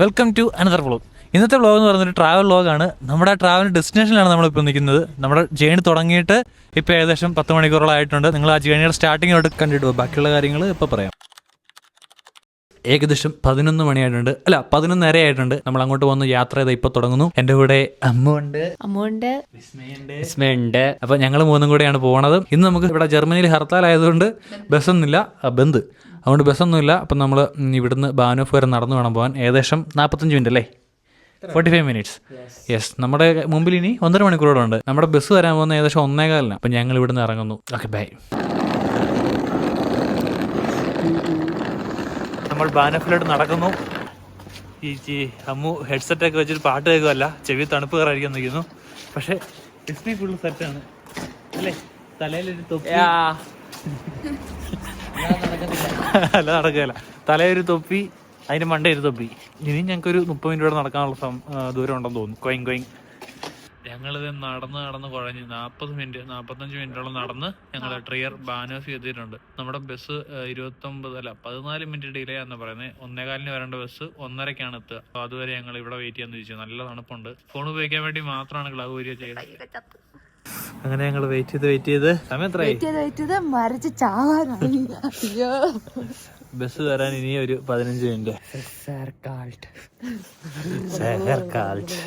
Welcome to another vlog ഇന്നത്തെ vlog എന്ന് പറയുന്നത് ട്രാവൽ വ്ളോഗാണ് നമ്മുടെ ട്രാവൽ ഡെസ്റ്റിനേഷനിലാണ് നമ്മളിപ്പോൾ നിൽക്കുന്നത്. നമ്മുടെ ജേണി തുടങ്ങിയിട്ട് ഇപ്പോൾ ഏകദേശം പത്ത് മണിക്കൂറോളം ആയിട്ടുണ്ട്. നിങ്ങൾ ആ ജേണിയുടെ സ്റ്റാർട്ടിംഗ് തൊട്ട് കണ്ടിട്ട് പോകും ബാക്കിയുള്ള കാര്യങ്ങൾ ഇപ്പോൾ പറയാം. ഏകദേശം പതിനൊന്ന് മണിയായിട്ടുണ്ട്. അല്ല പതിനൊന്നര ആയിട്ടുണ്ട്. നമ്മൾ അങ്ങോട്ട് പോകുന്ന യാത്ര ചെയ്ത് ഇപ്പോൾ തുടങ്ങുന്നു. എന്റെ കൂടെ അമ്മുണ്ട്. അമ്മുണ്ട്. വിസ്മയുണ്ട്. അപ്പൊ ഞങ്ങൾ മൂന്നും കൂടെയാണ് പോണത്. ഇന്ന് നമുക്ക് ഇവിടെ ജർമ്മനിയിൽ ഹർത്താൽ ആയതുകൊണ്ട് ബസ്സൊന്നുമില്ല. ബന്ദ്. അതുകൊണ്ട് ബസ്സൊന്നുമില്ല. അപ്പം നമ്മൾ ഇവിടുന്ന് ബാനോഫ് വരെ നടന്നു വേണം പോകാൻ. ഏകദേശം നാൽപ്പത്തഞ്ച് മിനിറ്റ് അല്ലേ? ഫോർട്ടി ഫൈവ് മിനിറ്റ്സ് യെസ് നമ്മുടെ മുമ്പിൽ ഇനി ഒന്നര മണിക്കൂറോടെ ഉണ്ട് നമ്മുടെ ബസ് വരാൻ പോകുന്ന ഏകദേശം ഒന്നേകാലിനാണ് അപ്പം ഞങ്ങൾ ഇവിടുന്ന് ഇറങ്ങുന്നു. ഓക്കെ ബൈ നമ്മൾ ബാനഫിലോട്ട് നടക്കുന്നു. ഈ ചി അമ്മു ഹെഡ്സെറ്റ് ഒക്കെ വെച്ചിട്ട് പാട്ട് കേൾക്കുമല്ല ചെവി തണുപ്പ് കയറായിരിക്കും നിൽക്കുന്നു. പക്ഷേ ഡിസ്നി ഫുള്ള് സെറ്റാണ് അല്ലേ? തലയിലൊരു തൊപ്പി. അല്ല നടക്കുകയല്ല. തലയൊരു തൊപ്പി അതിന്റെ മണ്ട ഒരു തൊപ്പി. ഇനി ഞങ്ങൾക്ക് ഒരു മുപ്പത് മിനിറ്റ് നടക്കാനുള്ള സം- ആ, ദൂരം ഉണ്ടെന്ന് തോന്നുന്നു. കൊയിങ് കൊയിങ് ഞങ്ങളിത് നടന്ന് നടന്ന് കുഴഞ്ഞ് നാൽപ്പത് മിനിറ്റ് നാൽപ്പത്തഞ്ച് മിനിറ്റോളം നടന്ന് ഞങ്ങൾ ട്രിയർ ബാനോഫ് ചെയ്തിട്ടുണ്ട് നമ്മുടെ ബസ് ഇരുപത്തൊമ്പത് അല്ല പതിനാല് മിനിറ്റ് ഡിലേ ആണെന്ന് പറയുന്നത് ഒന്നേകാലിന് വരേണ്ട ബസ് ഒന്നരക്കാണ് എത്തുക. അപ്പോൾ അതുവരെ ഞങ്ങൾ ഇവിടെ വെയിറ്റ് ചെയ്യാന്ന് ചോദിച്ചു നല്ല തണുപ്പുണ്ട്. ഫോൺ ഉപയോഗിക്കാൻ വേണ്ടി മാത്രമാണ് ഗ്ലവ് ഏരിയ ചെയ്തത്. അങ്ങനെ ഞങ്ങൾ വെയിറ്റ് ചെയ്ത് വെയിറ്റ് ചെയ്ത്. സമയം എത്രയായി? വെയിറ്റ് മരച്ച് ചാവാനായി. അയ്യോ. ബസ് വരാൻ ഇനി ഒരു പതിനഞ്ച് മിനിറ്റ്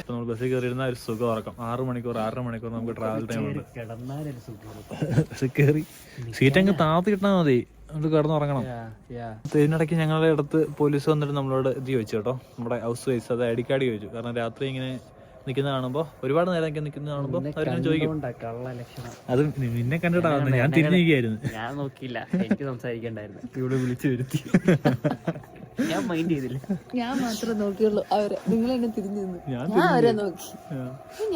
നമ്മൾ ബസ്സിൽ കയറിയിരുന്ന ഒരു സുഖം ഉറക്കം. ആറ് മണിക്കൂർ ആറര മണിക്കൂർ നമുക്ക് ട്രാവൽ ടൈം ഉണ്ട്. ബസ്സിൽ കയറി സീറ്റ് അങ്ങ് താത്തി കിട്ടാൽ മതി. നമുക്ക് കിടന്നുറങ്ങണം ഇതിനിടയ്ക്ക് ഞങ്ങളുടെ അടുത്ത് പോലീസ് വന്നിട്ട് നമ്മളോട് ഇത് ചോദിച്ചു കേട്ടോ. നമ്മുടെ ഹൗസ് വൈസ് അത് ഐ ഡി കാർഡ് ചോദിച്ചു. കാരണം രാത്രി ഇങ്ങനെ നിൽക്കുന്ന കാണുമ്പോൾ ഒരുപാട് നേരം ഒക്കെ നിൽക്കുന്ന കാണുമ്പോൾ അവരിങ്ങനെ ചോദിക്കും. അത് നിന്നെ കണ്ടിട്ടാവുന്നു ഞാൻ തിരിഞ്ഞിരിക്കുകയായിരുന്നു. ഞാൻ നോക്കിയില്ല എനിക്ക് സംസാരിക്കണ്ടായിരുന്നു. ഇവിടെ വിളിച്ചു വരുത്തി. ഞാൻ മൈൻഡ് ചെയ്തില്ല. ഞാൻ മാത്രമേ നോക്കിയുള്ളൂ അവരെ നിങ്ങൾ എന്നെ തിരിഞ്ഞു നിന്നു ഞാൻ അവരെ നോക്കി.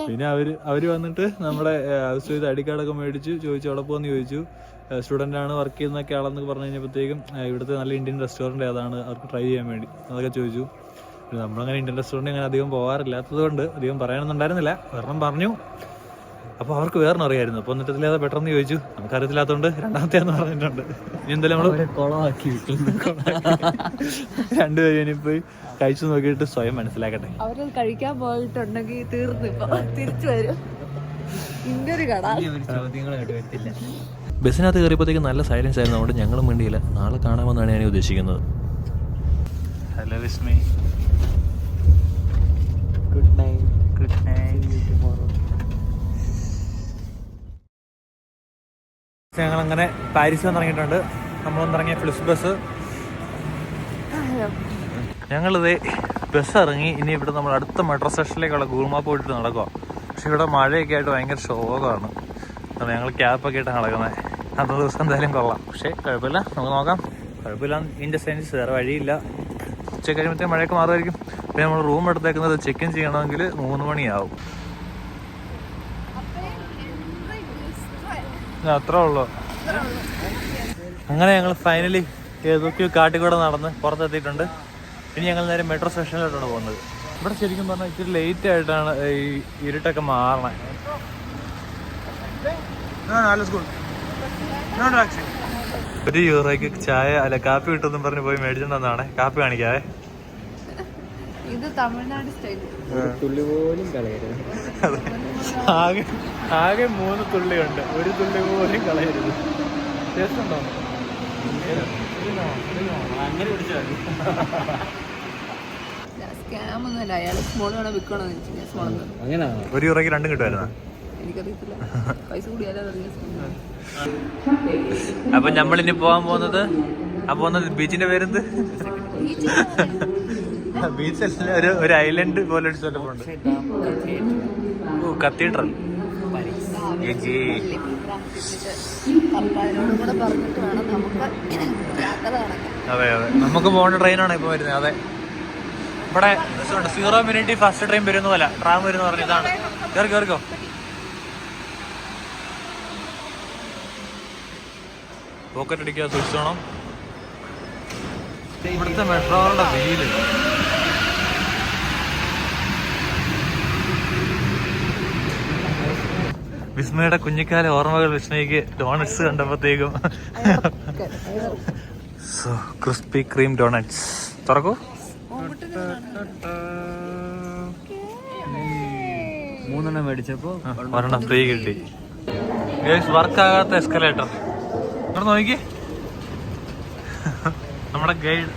പിന്നെ അവർ അവർ വന്നിട്ട് നമ്മുടെ ഹൗസ് ഐ ഡി കാർഡൊക്കെ മേടിച്ചു ചോദിച്ചു അവിടെ പോകുന്ന ചോദിച്ചു. സ്റ്റുഡന്റ് ആണ് വർക്ക് ചെയ്യുന്നൊക്കെ ആളെന്ന് പറഞ്ഞു കഴിഞ്ഞപ്പോഴത്തേക്കും ഇവിടുത്തെ നല്ല ഇന്ത്യൻ റെസ്റ്റോറന്റ് ഏതാണ് അവർക്ക് ട്രൈ ചെയ്യാൻ വേണ്ടി. അതൊക്കെ ചോദിച്ചു. നമ്മളങ്ങനെ ഇന്ത്യൻ റെസ്റ്റോറന്റ് അങ്ങനെ അധികം പോകാറില്ലാത്തത് കൊണ്ട് അധികം പറയാനൊന്നുണ്ടായിരുന്നില്ല ഒരെണ്ണം പറഞ്ഞു. അപ്പോൾ അവർക്ക് വേറെ അറിയായിരുന്നു. അപ്പോൾ എന്നിട്ട് ഇതിലേതാ ബെറ്റർ എന്ന് ചോദിച്ചു. നമുക്ക് അറിയത്തില്ലാത്തതുകൊണ്ട് രണ്ടാമത്തേന്ന് പറഞ്ഞിട്ടുണ്ട്. ഇനി എന്തായാലും നമ്മൾ കുളമാക്കി രണ്ടുപേരും ഇനി പോയി കഴിച്ചു നോക്കിയിട്ട് സ്വയം മനസ്സിലാക്കട്ടെ. അവർ കഴിക്കാൻ പോയിട്ടുണ്ടെങ്കിൽ തീർന്നു ഇപ്പൊ. തിരിച്ചു വരും. ബസ്സിനകത്ത് കയറിയപ്പോഴത്തേക്ക് നല്ല സൈലൻസ് ആയിരുന്നു. അതുകൊണ്ട് ഞങ്ങളും വേണ്ടിയില്ല നാളെ കാണാമെന്നാണ് ഞാൻ ഉദ്ദേശിക്കുന്നത്. Hello Vismi. Good night good night ഞങ്ങൾ അങ്ങനെ പാരീസ് വന്നിറങ്ങിയിട്ടുണ്ട്. നമ്മൾ വന്നിറങ്ങിയ ഫ്ലിസ് ബസ്. ഞങ്ങളിത് ബസ് ഇറങ്ങി. ഇനി ഇവിടെ നമ്മൾ അടുത്ത മെട്രോ സ്റ്റേഷനിലേക്കുള്ള മാപ്പ് പോയിട്ട് നടക്കുക പക്ഷെ ഇവിടെ മഴയൊക്കെ ആയിട്ട് ഭയങ്കര ശോകമാണ്. അതുകൊണ്ട് ഞങ്ങൾ ക്യാബൊക്കെ ആയിട്ടാണ് നടക്കുന്നത്. അന്നത്തെ ദിവസം എന്തായാലും കൊള്ളാം. പക്ഷേ കുഴപ്പമില്ല. നമുക്ക് നോക്കാം. കുഴപ്പമില്ല. ഇൻ ദ സെൻസ് വേറെ വഴിയില്ല. ഉച്ച കഴിയുമ്പോഴത്തേക്കും മഴയൊക്കെ മാറുമായിരിക്കും. പിന്നെ നമ്മൾ റൂം എടുത്തേക്കുന്നത് ചെക്ക് ഇൻ ചെയ്യണമെങ്കിൽ മൂന്ന് മണിയാവും. അത്രേ ഉള്ളൂ. അങ്ങനെ ഞങ്ങൾ ഫൈനലി ഏതൊക്കെയോ കാട്ടിക്കൂടെ നടന്ന് പുറത്തെത്തിയിട്ടുണ്ട്. ഇനി ഞങ്ങൾ നേരെ മെട്രോ സ്റ്റേഷനിലോട്ടാണ് പോകുന്നത്. ഇവിടെ ശരിക്കും പറഞ്ഞാൽ ഇച്ചിരി ലേറ്റ് ആയിട്ടാണ് ഈ ഇരുട്ടൊക്കെ മാറണേ. ഒരു യൂറോയ്ക്ക് ചായ അല്ല കാപ്പി കിട്ടുമെന്നും പറഞ്ഞ് പോയി മേടിച്ചിട്ടുണ്ടെന്നാണ് കാപ്പി കാണിക്കാവേ. ഇത് തമിഴ്നാട് സ്റ്റൈൽ തുള്ളി പോലും കളയരുത്. ആകെ ആകെ മൂന്ന് തുള്ളിയുണ്ട്. ഒരു തുള്ളി പോലും കളയരുത്. ഉണ്ടോ അങ്ങനെ പിടിച്ചാൽ സ്കാം ഒന്നുമല്ല. അയാൾ സ്മോൾ വേണം വിൽക്കണോ ഞാൻ സ്മോൾ അങ്ങനെ ഒരു യൂറോയ്ക്ക് രണ്ടും കിട്ടുമായിരുന്നു? അപ്പൊ നമ്മളിനി പോവാൻ പോകുന്നത്? ആ പോകുന്നത് ബീച്ചിന്റെ പേരെന്ത്? ബീച്ച് ഒരു ഒരു ഐലൻഡ് പോലെ ഒരു സ്ഥലമുണ്ട് ഓ കത്തീഡ്രൽ. അതെ അതെ. നമുക്ക് പോകേണ്ട ട്രെയിനാണ് ഇപ്പൊ വരുന്നത്. അതെ. ഇവിടെ സീറോ മിനിറ്റ് ഫസ്റ്റ് ട്രെയിൻ വരുന്ന പോലെ ട്രാം വരുന്ന പറഞ്ഞു ഇതാണ്. കയറി കയറിക്കോ പോക്കറ്റ് അടിക്കുക സൂക്ഷിച്ചോണം. ഇവിടുത്തെ മെട്രോകളുടെ വെയിൽ. വിസ്മയുടെ കുഞ്ഞിക്കാല ഓർമ്മകൾ വിസ്മയ്ക്ക് ഡോണറ്റ്സ് കണ്ടപ്പോഴത്തേക്കും. സോ ക്രിസ്പി ക്രീം ഡോണറ്റ്സ് തുറക്കൂ. മൂന്നെണ്ണം മേടിച്ചപ്പോ ഒരെണ്ണം ഫ്രീ കിട്ടി. വർക്ക് ആകാത്ത എസ്കലേറ്റർ ഇവിടെ നോക്കി നമ്മുടെ ഗൈഡ്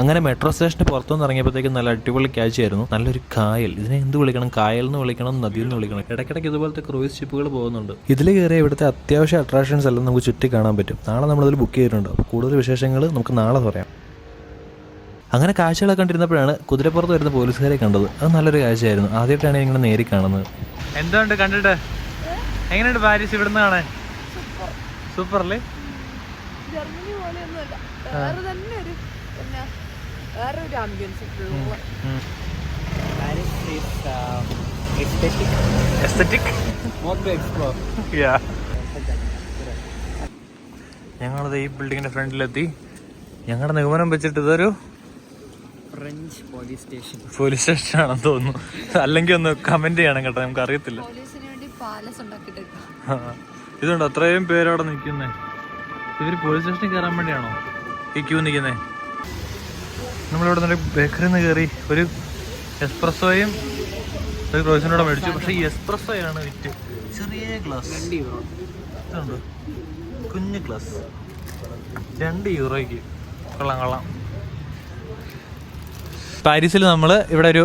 അങ്ങനെ മെട്രോ സ്റ്റേഷന് പുറത്തുനിന്ന് ഇറങ്ങിയപ്പോഴത്തേക്കും നല്ല അടിപൊളി കാഴ്ചയായിരുന്നു നല്ലൊരു കായൽ. ഇതിനെ എന്ത് വിളിക്കണം? കായൽ എന്ന് വിളിക്കണം നദി എന്ന് വിളിക്കണം? ഇടയ്ക്കിടയ്ക്ക് ഇതുപോലത്തെ ക്രൂയിസ് ഷിപ്പുകൾ പോകുന്നുണ്ട്. ഇതിൽ കയറിയ ഇവിടുത്തെ അത്യാവശ്യ അട്രാക്ഷൻസ് എല്ലാം നമുക്ക് ചുറ്റി കാണാൻ പറ്റും. നാളെ നമ്മളതിൽ ബുക്ക് ചെയ്തിട്ടുണ്ട്. അപ്പോൾ കൂടുതൽ വിശേഷങ്ങൾ നമുക്ക് നാളെ പറയാം. അങ്ങനെ കാഴ്ചകളൊക്കെ കണ്ടിരുന്നപ്പോഴാണ് കുതിരപ്പുറത്ത് വരുന്ന പോലീസുകാരെ കണ്ടത്. അത് നല്ലൊരു കാഴ്ചയായിരുന്നു ആദ്യമായിട്ടാണ് ഇങ്ങനെ നേരി കാണുന്നത്. എന്തുകൊണ്ട് കണ്ടിട്ട്? എങ്ങനെയുണ്ട് പാരീസ് ഇവിടുന്ന് കാണാൻ? സൂപ്പർ. അല്ലേ ജർമ്മനി പോലെയൊന്നുമല്ല വേറെ തന്നെ ഒരു പിന്നെ വേറെ ഒരു ആംബിയൻസ് ഫുള്ള് എക്സ്പ്ലോർ ഞങ്ങളത് ഈ ബിൽഡിങ്ങിന്റെ ഫ്രണ്ടിലെത്തി. ഞങ്ങളുടെ നിഗമനം വെച്ചിട്ട് ഇതൊരു French police station police station ആണെന്ന് തോന്നുന്നു. അല്ലെങ്കിൽ ഒന്ന് കമന്റ് ചെയ്യണം കേട്ടോ നമുക്ക് അറിയത്തില്ല ഇതുണ്ട് അത്രയും പേരവിടെ നിൽക്കുന്നേ? ഇവർ പോലീസ് സ്റ്റേഷനിൽ കയറാൻ വേണ്ടിയാണോ? ഈ ക്യൂ നിൽക്കുന്നേ? നമ്മളിവിടെ നിന്ന് ബേക്കറിയിൽ നിന്ന് കയറി ഒരു എസ്പ്രസോയും ഒരു ക്രോസിനോടെ മേടിച്ചു. പക്ഷേ ഈ എസ്പ്രസോയാണ് വിറ്റ് ചെറിയ ഗ്ലാസ്. ഇതുണ്ട്. കുഞ്ഞു ഗ്ലാസ്. രണ്ട് യൂറോയ്ക്ക്. കൊള്ളാം കൊള്ളാം. പാരീസിൽ നമ്മൾ ഇവിടെ ഒരു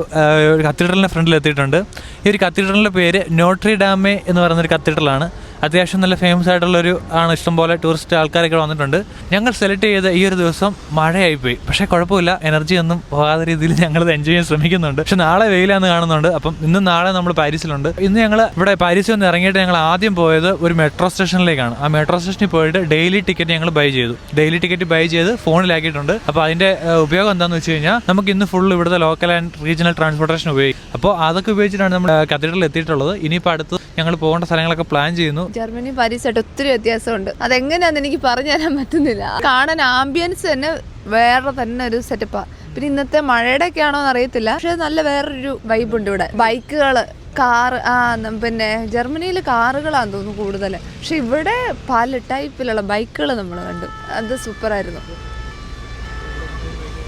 ഒരു കത്തീഡ്രലിന്റെ ഫ്രണ്ടിൽ എത്തിയിട്ടുണ്ട് ഈ ഒരു കത്തീഡ്രലിന്റെ പേര് നോട്രി ഡാമേ എന്ന് പറയുന്ന ഒരു കത്തീഡ്രലാണ്. അത്യാവശ്യം നല്ല ഫേമസ് ആയിട്ടുള്ള ഒരു ആണ്. ഇഷ്ടംപോലെ ടൂറിസ്റ്റ് ആൾക്കാരൊക്കെ വന്നിട്ടുണ്ട്. ഞങ്ങൾ സെലക്ട് ചെയ്ത ഈ ഒരു ദിവസം മഴയായിപ്പോയി. പക്ഷേ കുഴപ്പമില്ല. എനർജി ഒന്നും പോകാത്ത രീതിയിൽ ഞങ്ങൾ എൻജോയ് ചെയ്യാൻ ശ്രമിക്കുന്നുണ്ട്. പക്ഷെ നാളെ വെയിലാന്ന് കാണുന്നുണ്ട്. അപ്പം ഇന്നും നാളെ നമ്മൾ പാരീസിലുണ്ട്. ഇന്ന് ഞങ്ങൾ ഇവിടെ പാരീസിൽ നിന്ന് ഇറങ്ങിയിട്ട് ഞങ്ങൾ ആദ്യം പോയത് ഒരു മെട്രോ സ്റ്റേഷനിലേക്കാണ് ആ മെട്രോ സ്റ്റേഷനിൽ പോയിട്ട് ഡെയിലി ടിക്കറ്റ് ഞങ്ങൾ ബൈ ചെയ്തു. ഡെയിലി ടിക്കറ്റ് ബൈ ചെയ്ത് ഫോണിലാക്കിയിട്ടുണ്ട്. അപ്പോൾ അതിന്റെ ഉപയോഗം എന്താണെന്ന് വെച്ച് കഴിഞ്ഞാൽ നമുക്ക് ഇന്ന് ഫുൾ ഇവിടുത്തെ ലോക്കൽ ആൻഡ് റീജിയണൽ ട്രാൻസ്പോർട്ടേഷൻ ഉപയോഗിക്കും. അപ്പോൾ അതൊക്കെ ഉപയോഗിച്ചിട്ടാണ് നമ്മൾ കത്തീഡ്രലിൽ എത്തിയിട്ടുള്ളത്. ഇനിയിപ്പോൾ അടുത്ത് ഞങ്ങൾ പോകേണ്ട സ്ഥലങ്ങളൊക്കെ പ്ലാൻ ചെയ്യുന്നു. ജർമ്മനി പാരീസ് പാരീസായിട്ട് ഒത്തിരി വ്യത്യാസമുണ്ട്. അതെങ്ങനെയാന്ന് എനിക്ക് പറഞ്ഞു തരാൻ പറ്റുന്നില്ല. കാണാൻ ആംബിയൻസ് തന്നെ വേറെ തന്നെ ഒരു സെറ്റപ്പാ പിന്നെ ഇന്നത്തെ മഴയുടെ ഒക്കെ ആണോ എന്ന് അറിയത്തില്ല. പക്ഷെ നല്ല വേറൊരു വൈബ് ഉണ്ട് ഇവിടെ. ബൈക്കുകൾ കാർ ആ പിന്നെ ജർമ്മനിയിൽ കാറുകളാന്ന് തോന്നുന്നു കൂടുതൽ പക്ഷെ ഇവിടെ പല ടൈപ്പിലുള്ള ബൈക്കുകൾ നമ്മൾ കണ്ടു. അത് സൂപ്പറായിരുന്നു.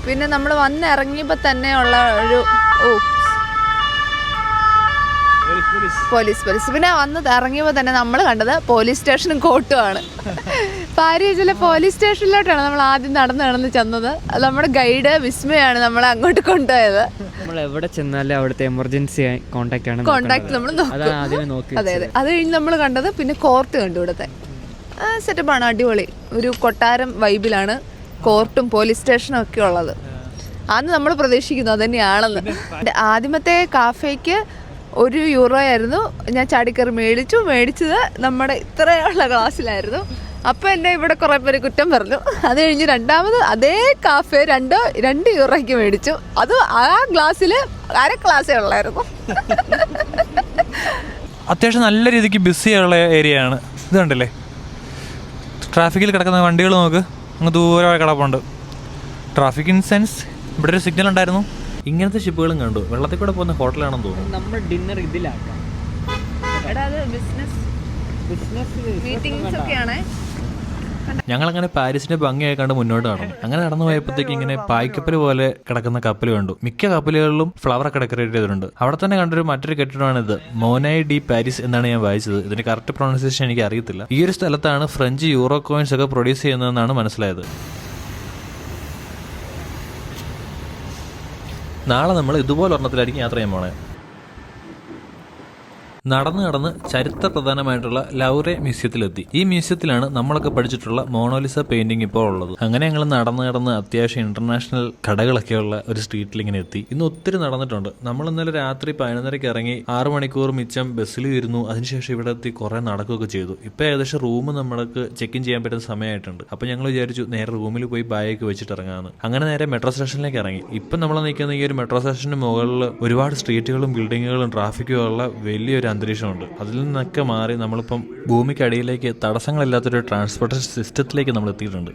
പിന്നെ നമ്മൾ വന്നിറങ്ങിയപ്പോൾ തന്നെയുള്ള ഒരു ഓ പോലീസ്. പോലീസ് പിന്നെ വന്ന് ഇറങ്ങിയപ്പോൾ തന്നെ നമ്മൾ കണ്ടത് പോലീസ് സ്റ്റേഷനും കോട്ടുമാണ്. പാരീസിലെ പോലീസ് സ്റ്റേഷനിലോട്ടാണ് നമ്മൾ ആദ്യം നടന്ന് നടന്ന് ചെന്നത്. അത് നമ്മുടെ ഗൈഡ് വിസ്മയാണ് നമ്മളെ അങ്ങോട്ട് കൊണ്ടുപോയത്. നമ്മൾ എവിടെ ചെന്നാലും അവിടുത്തെ എമർജൻസി കോണ്ടാക്ട് ആണ് കോണ്ടാക്ട് നമ്മൾ നോക്കും. അതാണ് നോക്കി അതെ അതെ. അത് കഴിഞ്ഞ് നമ്മൾ കണ്ടത് പിന്നെ കോർട്ട് കണ്ടു ഇവിടുത്തെ. സെറ്റപ്പാണ് അടിപൊളി. ഒരു കൊട്ടാരം വൈബിലാണ് കോർട്ടും പോലീസ് സ്റ്റേഷനും ഒക്കെ ഉള്ളത്. അന്ന് നമ്മൾ പ്രതീക്ഷിക്കുന്നു അത് തന്നെയാണെന്ന്. ആദ്യമത്തെ കാഫേക്ക് ഒരു യൂറോ ആയിരുന്നു. ഞാൻ ചാടിക്കറി മേടിച്ചു. മേടിച്ചത് നമ്മുടെ ഇത്രയുള്ള ഗ്ലാസ്സിലായിരുന്നു അപ്പോൾ എന്നെ ഇവിടെ കുറേ പേര് കുറ്റം പറഞ്ഞു. അത് കഴിഞ്ഞ് രണ്ടാമത് അതേ കാഫേ രണ്ടോ രണ്ട് യൂറോയ്ക്ക് മേടിച്ചു. അത് ആ ഗ്ലാസ്സിൽ അര ഗ്ലാസ്സേ ഉള്ളായിരുന്നു. അത്യാവശ്യം നല്ല രീതിക്ക് ബിസി ഉള്ള ഏരിയ ആണ്. ഇത് കണ്ടില്ലേ? ട്രാഫിക്കിൽ കിടക്കുന്ന വണ്ടികൾ നോക്ക്. അങ്ങ് ദൂരെ കിടപ്പുണ്ട്. ട്രാഫിക് ഇൻ സെൻസ് ഇവിടെ ഒരു സിഗ്നൽ ഉണ്ടായിരുന്നു. ഇങ്ങനത്തെ ഷിപ്പുകളും കണ്ടു. വെള്ളത്തിൽ കൂടെ പോകുന്ന ഹോട്ടലാണെന്ന് തോന്നുന്നു. നമ്മൾ ഡിന്നർ ഇതിലാക്കാം. എടാ അത് ബിസിനസ്. Business meetings ഒക്കെയാണേ. ഞങ്ങളങ്ങനെ പാരീസിന്റെ ഭംഗിയായി കണ്ട് മുന്നോട്ട് നടന്നു. അങ്ങനെ നടന്നു പോയപ്പോഴത്തേക്ക് ഇങ്ങനെ പായ്ക്കപ്പൽ പോലെ കിടക്കുന്ന കപ്പൽ കണ്ടു. മിക്ക കപ്പലുകളിലും ഫ്ലവർ ഒക്കെ ഡെക്കറേറ്റ് ചെയ്തിട്ടുണ്ട്. അവിടെ തന്നെ കണ്ടൊരു മറ്റൊരു കെട്ടിടമാണ് ഇത് മോനായി ഡി പാരീസ് എന്നാണ് ഞാൻ വായിച്ചത്. ഇതിന്റെ കറക്റ്റ് പ്രൊണൗൺസിയേഷൻ എനിക്ക് അറിയത്തില്ല. ഈ ഒരു സ്ഥലത്താണ് ഫ്രഞ്ച് യൂറോ കോയിൻസ് ഒക്കെ പ്രൊഡ്യൂസ് ചെയ്യുന്നതെന്നാണ് മനസ്സിലായത്. നാളെ നമ്മൾ ഇതുപോലെ ഒരെണ്ണത്തിലായിരിക്കും യാത്ര ചെയ്യാൻ പോണേ. നടന്ന് നടന്ന് ചരിത്ര പ്രധാനമായിട്ടുള്ള ലൗറെ മ്യൂസിയത്തിലെത്തി. ഈ മ്യൂസിയത്തിലാണ് നമ്മളൊക്കെ പഠിച്ചിട്ടുള്ള മോണോലിസ പെയിന്റിംഗ് ഇപ്പോൾ ഉള്ളത്. അങ്ങനെ ഞങ്ങൾ നടന്നു നടന്ന് അത്യാവശ്യം ഇന്റർനാഷണൽ കടകളൊക്കെയുള്ള ഒരു സ്ട്രീറ്റിൽ ഇങ്ങനെ എത്തി. ഇന്ന് ഒത്തിരി നടന്നിട്ടുണ്ട്. നമ്മൾ ഇന്നലെ രാത്രി പതിനൊന്നരയ്ക്ക് ഇറങ്ങി ആറ് മണിക്കൂർ മിച്ചം ബസ്സിൽ ഇരുന്നു. അതിനുശേഷം ഇവിടെ എത്തി കുറെ നടക്കുകയൊക്കെ ചെയ്തു. ഇപ്പൊ ഏകദേശം റൂം നമ്മൾക്ക് ചെക്ക് ഇൻ ചെയ്യാൻ പറ്റുന്ന സമയമായിട്ടുണ്ട്. അപ്പൊ ഞങ്ങൾ വിചാരിച്ചു നേരെ റൂമിൽ പോയി ബാഗൊക്കെ വെച്ചിട്ട് ഇറങ്ങാമെന്ന് അങ്ങനെ നേരെ മെട്രോ സ്റ്റേഷനിലേക്ക് ഇറങ്ങി. ഇപ്പം നമ്മൾ നിൽക്കുന്ന ഈ ഒരു മെട്രോ സ്റ്റേഷന് മുകളിൽ ഒരുപാട് സ്ട്രീറ്റുകളും ബിൽഡിങ്ങുകളും ട്രാഫിക്കും ഉള്ള വലിയൊരു അന്തരീക്ഷമുണ്ട്. അതിൽ നിന്നൊക്കെ മാറി നമ്മളിപ്പം ഭൂമിക്കടിയിലേക്ക് തടസ്സങ്ങളില്ലാത്തൊരു ട്രാൻസ്പോർട്ടേഷൻ സിസ്റ്റത്തിലേക്ക് നമ്മൾ എത്തിയിട്ടുണ്ട്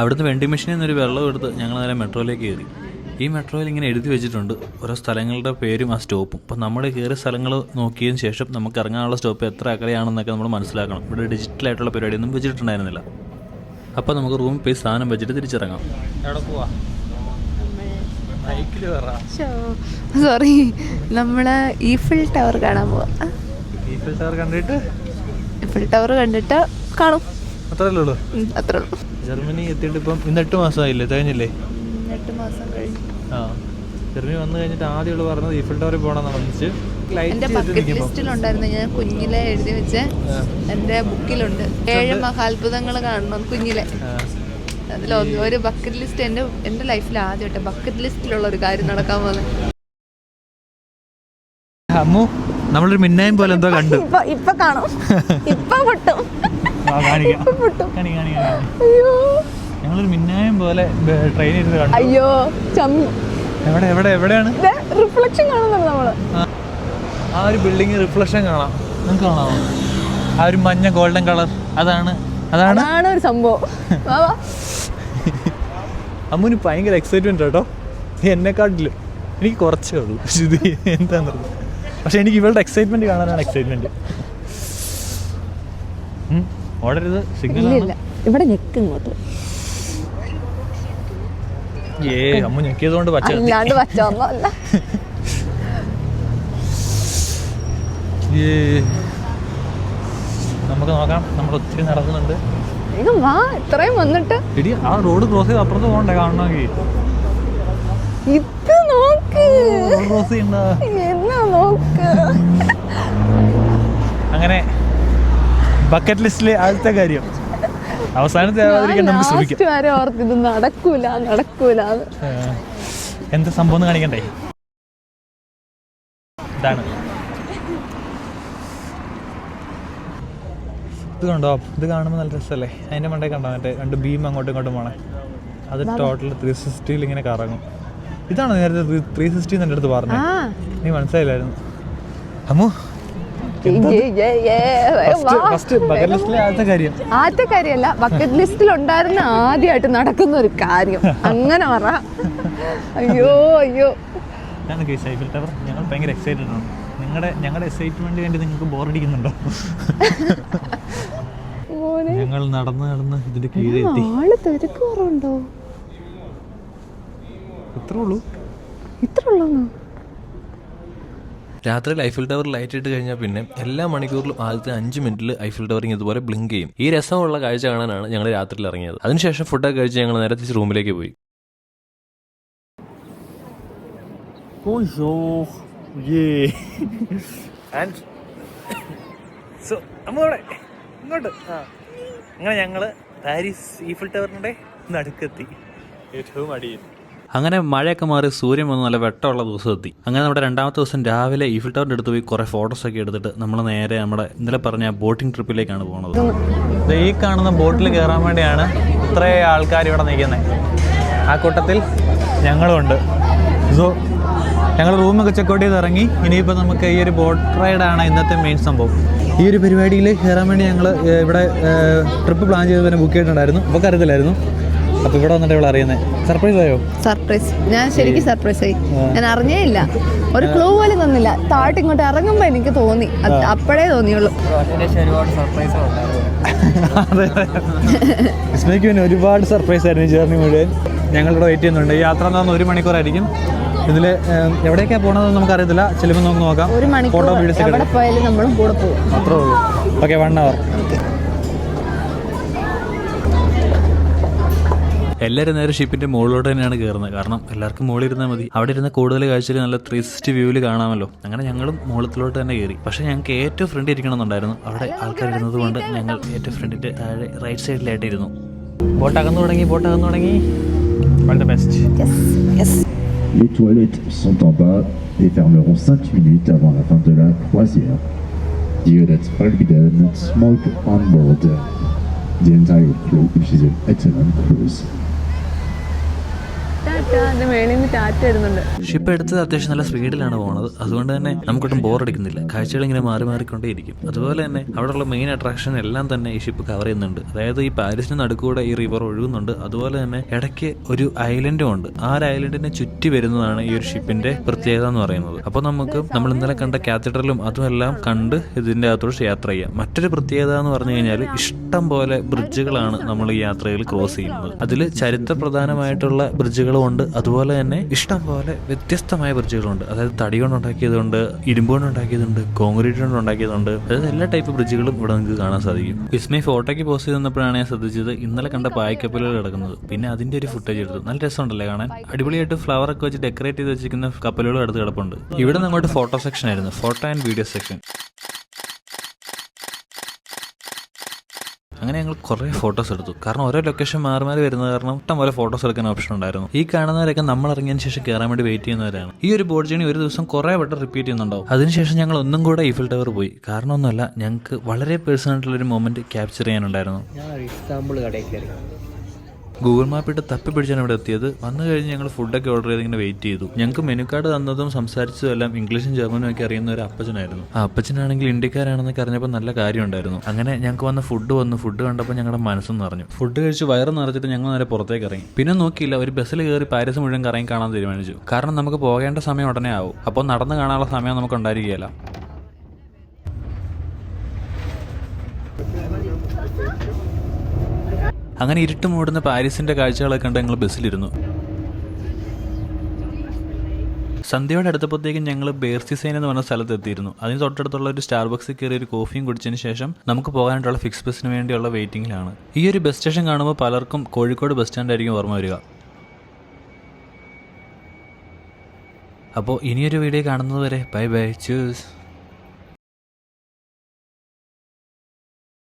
അവിടുന്ന് വെണ്ടി മെഷീനിൽ നിന്നൊരു വെള്ളം എടുത്ത് ഞങ്ങൾ നേരെ മെട്രോയിലേക്ക് കയറി. ഈ മെട്രോയിൽ ഇങ്ങനെ എഴുതി വെച്ചിട്ടുണ്ട് ഓരോ സ്ഥലങ്ങളുടെ പേരും ആ സ്റ്റോപ്പും. അപ്പം നമ്മൾ കയറിയ സ്ഥലങ്ങൾ നോക്കിയതിന് ശേഷം നമുക്ക് ഇറങ്ങാനുള്ള സ്റ്റോപ്പ് എത്ര അകലെയാണെന്നൊക്കെ നമ്മൾ മനസ്സിലാക്കണം. ഇവിടെ ഡിജിറ്റലായിട്ടുള്ള പരിപാടിയൊന്നും വെച്ചിട്ടുണ്ടായിരുന്നില്ല. അപ്പോൾ നമുക്ക് റൂമിൽ പോയി സാധനം വെച്ചിട്ട് തിരിച്ചിറങ്ങാം. എവിടെ പോവാ? സോറി നമ്മൾ ഈഫിൽ ടവർ കാണാൻ പോവാ. ഈഫിൽ ടവർ കണ്ടിട്ട്? ഈഫിൽ ടവർ കണ്ടിട്ട് കാണും. അത്രയല്ലേ ഉള്ളൂ? അത്രേ ഉള്ളൂ. ജർമ്മനി എത്തിയിട്ട് ഇപ്പം ഇന്ന് എട്ട് മാസമായില്ലേ? തികഞ്ഞില്ലേ? എട്ട് മാസം കഴിഞ്ഞു. ആ. ജർമ്മനി വന്നു കഴിഞ്ഞിട്ട് ആദ്യം ഉള്ളു പറഞ്ഞത് ഈഫിൽ ടവറിൽ പോകണം പറഞ്ഞിട്ട് എന്റെ ബക്കറ്റ് ലിസ്റ്റിലുണ്ടായിരുന്നു ഞാൻ കുഞ്ഞിലെ എഴുതി വെച്ച്. എന്റെ ബുക്കിലുണ്ട് ഏഴ് മഹാത്ഭുതങ്ങൾ കാണണം കുഞ്ഞിലെ. അതിൽ ഒരു ബക്കറ്റ് ലിസ്റ്റ് എന്റെ എന്റെ ലൈഫിൽ ആദ്യമായിട്ട് ബക്കറ്റ് ലിസ്റ്റിലുള്ള ഒരു കാര്യം നടക്കാൻ പോകുന്നത് അമ്മു നമ്മളൊരു മിന്നായം പോലെ എന്തോ കണ്ടു. ഇപ്പൊ കാണും. ഇപ്പൊ പൊട്ടും ഞങ്ങളൊരു മിന്നായം പോലെ ഇരുന്ന് കണ്ടു. അയ്യോ എവിടെ എവിടെ എവിടെയാണ്? റിഫ്ലക്ഷൻ കാണുന്നുണ്ട് നമ്മൾ. ആ ഒരു ബിൽഡിംഗ് റിഫ്ലക്ഷൻ കാണാം. നിങ്ങൾക്ക് കാണാമോ ആ ഒരു മഞ്ഞ ഗോൾഡൻ കളർ അതാണ് അതാണ്? ഒരു സംഭവം. അമ്മുന് ഭയങ്കര എക്സൈറ്റ്മെന്റ് കേട്ടോ എന്നെക്കാട്ടിൽ എനിക്ക് കുറച്ചേ ഉള്ളൂ. പക്ഷെ ഇത് പക്ഷെ എനിക്ക് ഇവളുടെ എക്സൈറ്റ്മെന്റ് കാണാനാണ് എക്സൈറ്റ്മെന്റ് ഓടരുത് സിഗ്നൽ ഇവിടെ ഞെക്ക് ഇങ്ങോട്ട്. ഏ അമ്മ ഞെക്കിയതുകൊണ്ട് പറ്റൊന്നല്ല ഏ. നമുക്ക് നോക്കാം. നമ്മൾ ഒത്തിരി നടക്കുന്നുണ്ട്. വാ ഇത്രയും വന്നിട്ട്. ഇടി ആ റോഡ് ക്രോസ് ചെയ്ത് അപ്പുറത്ത് പോകണ്ടേ കാണണമെങ്കിൽ. ഇത് നോക്ക്. ക്രോസ് ചെയ്യണ്ട. എന്നാ നോക്ക്. അങ്ങനെ ബക്കറ്റ് ലിസ്റ്റിലെ ആദ്യത്തെ കാര്യം. അവസാനത്തെ ആവാതിരിക്കാൻ നമുക്ക് ശ്രമിക്കാം. വരെ ഓർത്ത് ഇത് നടക്കൂല നടക്കൂല. എന്താ സംഭവം കാണിക്കണ്ടേ? ഇതാണ്. ഇത് കണ്ടോ? ഇത് കാണുമ്പോൾ നല്ല രസമല്ലേ അതിന്റെ മണ്ടേ കണ്ടോ? മറ്റേ രണ്ട് ബീം അങ്ങോട്ടും ഇങ്ങോട്ടും പോണേ. അത് ടോട്ടൽ ത്രീ സിക്സ്റ്റിയിൽ ഇങ്ങനെ കറങ്ങും. ഇതാണ് നേരത്തെ ത്രീ സിക്സ്റ്റി എന്റെ അടുത്ത് പറഞ്ഞത് നീ മനസ്സിലായില്ലായിരുന്നു. അമ്മു ആദ്യത്തെ കാര്യം. ആദ്യത്തെ കാര്യമല്ല ബക്കറ്റ് ലിസ്റ്റിൽ ഉണ്ടായിരുന്ന ആദ്യമായിട്ട് നടക്കുന്ന ഒരു കാര്യം. അങ്ങനെ പറ. അയ്യോ അയ്യോ. ഞങ്ങൾ ഭയങ്കര എക്സൈറ്റഡ് ആണ്. നിങ്ങളുടെ ഞങ്ങളുടെ എക്സൈറ്റ്മെന്റ് വേണ്ടി നിങ്ങൾക്ക് ബോറടിക്കുന്നുണ്ടോ മോനെ. ഞങ്ങൾ നടന്ന് നടന്ന് ഇതിന്റെ കീഴെത്തി ആൾ തിരക്ക് കുറവുണ്ടോ ഇത്രേ ഉള്ളൂ. ഇത്ര ഉള്ളൂന്നോ? രാത്രി ഐഫിൽ ടവർ ലൈറ്റ് ഇട്ട് കഴിഞ്ഞാൽ പിന്നെ എല്ലാ മണിക്കൂറിലും ആദ്യത്തെ അഞ്ച് മിനിറ്റിൽ ഐഫിൽ ടവറിങ് ഇതുപോലെ ബ്ലിങ്ക് ചെയ്യും. ഈ രസമുള്ള കാഴ്ച കാണാനാണ് ഞങ്ങൾ രാത്രിയിൽ ഇറങ്ങിയത്. അതിനുശേഷം ഫുഡൊക്കെ കഴിച്ച് ഞങ്ങൾ നേരെ തിരിച്ച് റൂമിലേക്ക് പോയി. Bonjour. Yeah. And so, നമ്മളവിടെ ഇങ്ങോട്ട്. ആ. അങ്ങനെ ഞങ്ങൾ പാരീസ് ഈഫിൽ ടവറിന്റെ നടുക്കെത്തി. ഏറ്റവും അടിയിൽ. അങ്ങനെ മഴയൊക്കെ മാറി സൂര്യൻ വന്ന് നല്ല വെട്ടമുള്ള ദിവസം എത്തി അങ്ങനെ നമ്മുടെ രണ്ടാമത്തെ ദിവസം രാവിലെ ഈഫിൽ ടവറിന്റെ അടുത്ത് പോയി കുറേ ഫോട്ടോസ് ഒക്കെ എടുത്തിട്ട് നമ്മൾ നേരെ നമ്മുടെ ഇന്നലെ പറഞ്ഞ ബോട്ടിംഗ് ട്രിപ്പിലേക്കാണ് പോകുന്നത് ഈ കാണുന്ന ബോട്ടിൽ കയറാൻ വേണ്ടിയാണ് ഇത്രയും ആൾക്കാർ ഇവിടെ നിൽക്കുന്നത് ആ കൂട്ടത്തിൽ ഞങ്ങളുമുണ്ട്. സോ ഞങ്ങൾ റൂമൊക്കെ ചെക്കൗട്ട് ചെയ്ത് ഇറങ്ങി ഇനിയിപ്പോൾ നമുക്ക് ഈ ഒരു ബോട്ട് റൈഡാണ് ഇന്നത്തെ മെയിൻ സംഭവം. ഈ ഒരു പരിപാടിയിൽ കയറാൻ വേണ്ടി ഞങ്ങൾ ഇവിടെ ട്രിപ്പ് പ്ലാൻ ചെയ്ത് തന്നെ ബുക്ക് ചെയ്തിട്ടുണ്ടായിരുന്നു. അപ്പോൾ കരുതലായിരുന്നു അപ്പോൾ ഇവിടെ വന്നിട്ട് ഇവിടെ അറിയുന്നത് സർപ്രൈസ് ആയോ? സർപ്രൈസ് ഞാൻ ശരിക്കും സർപ്രൈസ് ആയി. ഞാൻ അറിഞ്ഞേ ഇല്ല. ഒരു ക്ലൂ പോലും തന്നില്ല. താഴ്ത്തി ഇങ്ങോട്ട് ഇറങ്ങുമ്പോൾ എനിക്ക് തോന്നി. അപ്പോഴേ തോന്നിയുള്ളൂ. അതെ. വിസ്മയ്ക്ക് പിന്നെ ഒരുപാട് സർപ്രൈസ് ആയിരുന്നു ഈ ജേർണി മുഴുവൻ. ഞങ്ങളിവിടെ വെയിറ്റ് ചെയ്യുന്നുണ്ട്. യാത്ര എന്ന് പറഞ്ഞാൽ ഒരു മണിക്കൂറായിരിക്കും. ഇതിൽ എവിടേക്കാണ് പോകണമെന്ന് നമുക്കറിയത്തില്ല. ചെല്ലുമ്പോൾ നമുക്ക് നോക്കാം. ഒരു മണിക്കൂർ ഫോട്ടോ വീഡിയോസ് ഒക്കെ എവിടെ പോയാലും നമ്മളും കൂടെ പോകും. അത്രേ ഉള്ളൂ. ഓക്കെ വൺ അവർ എല്ലാവരും നേരെ ഷിപ്പിന്റെ മുകളിലോട്ട് തന്നെയാണ് കയറുന്നത് കാരണം എല്ലാവർക്കും മുകളിൽ ഇരുന്നാൽ മതി. അവിടെ ഇരുന്ന കൂടുതൽ കാഴ്ചയിൽ നല്ല ത്രീ സിക്സ്റ്റി വ്യൂവിൽ കാണാമല്ലോ. അങ്ങനെ ഞങ്ങളും മുകളിലോട്ട് തന്നെ കയറി. പക്ഷെ ഞങ്ങൾക്ക് ഏറ്റവും ഫ്രണ്ട് ഇരിക്കണമെന്നുണ്ടായിരുന്നു. അവിടെ ആൾക്കാർ ഇരുന്നത് കൊണ്ട് ഞങ്ങൾ ഏറ്റവും ഫ്രണ്ടിന്റെ താഴെ റൈറ്റ് സൈഡിലായിട്ട് ഇരുന്നു ബോട്ട് അകന്നു തുടങ്ങി. ബോട്ട് അകന്നു തുടങ്ങി all the best Les toilettes sont en bas et fermeront 5 minutes avant la fin de la croisière. Units forbidden smoke on board. The entire crew wishes an excellent cruise. Ship എടുത്തത് അത്യാവശ്യം നല്ല സ്പീഡിലാണ് പോകുന്നത് അതുകൊണ്ട് തന്നെ നമുക്കൊട്ടും ബോറടിക്കുന്നില്ല കാഴ്ചകൾ ഇങ്ങനെ മാറി മാറിക്കൊണ്ടേയിരിക്കും. അതുപോലെ തന്നെ അവിടെയുള്ള മെയിൻ അട്രാക്ഷൻ എല്ലാം തന്നെ ഈ ഷിപ്പ് കവർ ചെയ്യുന്നുണ്ട്. അതായത് ഈ പാരീസിന് നടുക്കൂടെ ഈ റിവർ ഒഴുകുന്നുണ്ട്. അതുപോലെ തന്നെ ഇടയ്ക്ക് ഒരു ഐലൻഡും ഉണ്ട്. ആ ഒരു ഐലൻഡിനെ ചുറ്റി വരുന്നതാണ് ഈ ഒരു ഷിപ്പിന്റെ പ്രത്യേകത എന്ന് പറയുന്നത്. അപ്പോൾ നമുക്ക് നമ്മൾ ഇന്നലെ കണ്ട കാത്തഡ്രലും അതുമെല്ലാം കണ്ട് ഇതിന്റെ അകത്തോട്ട് യാത്ര ചെയ്യാം. മറ്റൊരു പ്രത്യേകത എന്ന് പറഞ്ഞു കഴിഞ്ഞാൽ ഇഷ്ടം പോലെ ബ്രിഡ്ജുകളാണ് നമ്മൾ ഈ യാത്രയിൽ ക്രോസ് ചെയ്യുന്നത്. അതിൽ ചരിത്ര പ്രധാനമായിട്ടുള്ള ബ്രിഡ്ജുകളും ഉണ്ട് അതുപോലെ തന്നെ ഇഷ്ടം പോലെ വ്യത്യസ്തമായ ബ്രിഡ്ജുകളുണ്ട്. അതായത് തടി കൊണ്ട് ഉണ്ടാക്കിയതുണ്ട് ഇരുമ്പ് കൊണ്ട് ഉണ്ടാക്കിയതുണ്ട് കോൺക്രീറ്റ് കൊണ്ട് ഉണ്ടാക്കിയതുണ്ട് അതായത് എല്ലാ ടൈപ്പ് ബ്രിഡ്ജുകളും ഇവിടെ നിങ്ങൾക്ക് കാണാൻ സാധിക്കും. വിസ്മയ ഫോട്ടോയ്ക്ക് പോസ്റ്റ് ചെയ്തപ്പോഴാണ് ഞാൻ ശ്രദ്ധിച്ചത് ഇന്നലെ കണ്ട പായ്ക്കപ്പലുകൾ കിടക്കുന്നത്. പിന്നെ അതിന്റെ ഒരു ഫുട്ടേജ് എടുത്തു. നല്ല രസമുണ്ടല്ലേ കാണാൻ? അടിപൊളിയായിട്ട് ഫ്ലവർ ഒക്കെ വെച്ച് ഡെക്കറേറ്റ് ചെയ്ത് വെച്ചിരിക്കുന്ന കപ്പലുകൾ അടുത്ത് കിടപ്പുണ്ട്. ഇവിടെ നിന്ന് അങ്ങോട്ട് ഫോട്ടോ സെക്ഷൻ ആയിരുന്നു. ഫോട്ടോ ആൻഡ് വീഡിയോ സെക്ഷൻ അങ്ങനെ ഞങ്ങൾ കുറേ ഫോട്ടോസ് എടുത്തു. കാരണം ഓരോ ലൊക്കേഷൻ മാറി മാറി വരുന്നത് കാരണം ഇഷ്ടം പോലെ ഫോട്ടോസ് എടുക്കാൻ ഓപ്ഷൻ ഉണ്ടായിരുന്നു. ഈ കാണുന്നവരൊക്കെ നമ്മൾ ഇറങ്ങിയതിന് ശേഷം കയറാൻ വേണ്ടി വെയിറ്റ് ചെയ്യുന്നവരാണ്. ഈ ഒരു ബോർഡ് ജേണി ഒരു ദിവസം കുറേ വട്ടം റിപ്പീറ്റ് ചെയ്യുന്നുണ്ടാവും. അതിനുശേഷം ഞങ്ങൾ ഒന്നും കൂടെ ഈഫിൽ ടവർ പോയി. കാരണം ഒന്നുമല്ല ഞങ്ങൾക്ക് വളരെ പേഴ്സണൽ ആയിട്ടുള്ള ഒരു മൊമെന്റ് ക്യാപ്ചർ ചെയ്യാനുണ്ടായിരുന്നു. ഞാൻ ഇസ്താംബുൾ കടയിൽ കയറി. ഗൂഗിൾ മാപ്പ് ഇട്ട് തപ്പി പിടിച്ചാണ് ഇവിടെ എത്തിയത്. വന്നു കഴിഞ്ഞ് ഞങ്ങൾ ഫുഡൊക്കെ ഓർഡർ ചെയ്ത് ഇങ്ങനെ വെയിറ്റ് ചെയ്തു. ഞങ്ങൾക്ക് മെനു കാർഡ് തന്നതും സംസാരിച്ചതും എല്ലാം ഇംഗ്ലീഷും ജർമ്മനും ഒക്കെ അറിയുന്ന ഒരു അപ്പച്ചനായിരുന്നു. ആ അപ്പച്ചനാണെങ്കിൽ ഇന്ത്യക്കാരാണെന്നൊക്കെ അറിഞ്ഞപ്പോൾ നല്ല കാര്യമുണ്ടായിരുന്നു. അങ്ങനെ ഞങ്ങൾക്ക് വന്ന ഫുഡ് വന്നു. ഫുഡ് കണ്ടപ്പോൾ ഞങ്ങളുടെ മനസ്സും നിറഞ്ഞു. ഫുഡ് കഴിച്ച് വയറ് നിറച്ചിട്ട് ഞങ്ങൾ നേരെ പുറത്തേക്ക് ഇറങ്ങി. പിന്നെ നോക്കിയില്ല ഒരു ബസ്സിൽ കയറി പാരീസ് മുഴുവൻ കറങ്ങി കാണാൻ തീരുമാനിച്ചു. കാരണം നമുക്ക് പോകേണ്ട സമയം ഉടനെ ആവും. അപ്പോൾ നടന്ന് കാണാനുള്ള സമയം നമുക്ക് ഉണ്ടായിരിക്കുകയില്ല. അങ്ങനെ ഇരുട്ട് മൂടുന്ന പാരീസിന്റെ കാഴ്ചകളൊക്കെ കണ്ട് ഞങ്ങൾ ബസ്സിലിരുന്നു. സന്ധ്യയോടെ അടുത്തപ്പോഴത്തേക്കും ഞങ്ങൾ ബേർസിസൈൻ എന്ന് പറഞ്ഞ സ്ഥലത്ത് എത്തിയിരുന്നു അതിന് തൊട്ടടുത്തുള്ള ഒരു സ്റ്റാർബക്സിൽ കയറി ഒരു കോഫിയും കുടിച്ചതിന് ശേഷം നമുക്ക് പോകാനായിട്ടുള്ള ഫിക്സ് ബസ്സിന് വേണ്ടിയുള്ള വെയിറ്റിംഗിലാണ്. ഈ ഒരു ബസ് സ്റ്റേഷൻ കാണുമ്പോൾ പലർക്കും കോഴിക്കോട് ബസ് സ്റ്റാൻഡ് ആയിരിക്കും ഓർമ്മ വരിക. അപ്പോൾ ഇനിയൊരു വീഡിയോ കാണുന്നതുവരെ ബൈ ബൈ. ചൂസ്.